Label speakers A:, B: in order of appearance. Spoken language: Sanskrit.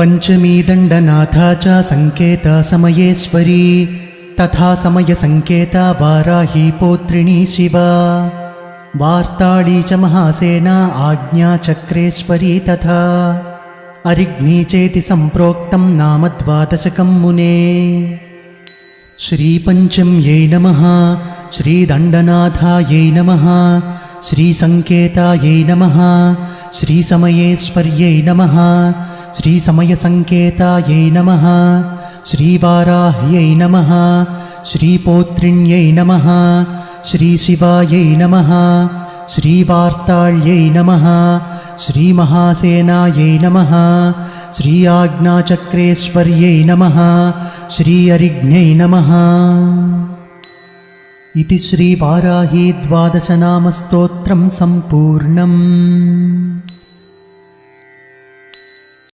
A: पञ्चमी दण्डनाथा च सङ्केतसमयेश्वरी तथा समयसङ्केता वाराही पौत्रिणी शिवा। वार्ताळी च महासेना आज्ञाचक्रेश्वरी तथा अरिघ्नी चेति सम्प्रोक्तं नाम द्वादशकं मुने। श्रीपञ्चम्यै नमः श्रीदण्डनाथायै नमः श्रीसङ्केतायै नमः श्रीसमयेश्वर्यै नमः श्रीसमयसङ्केतायै नमः। श्रीवाराह्यै नमः। श्रीपौत्रिण्यै नमः। श्रीशिवायै नमः। श्रीवार्ताळ्यै नमः। श्रीमहासेनायै नमः। श्री आज्ञाचक्रेश्वर्यै नमः। श्री अरिघ्न्यै नमः। इति श्रीवाराही द्वादशनामस्तोत्रं सम्पूर्णम्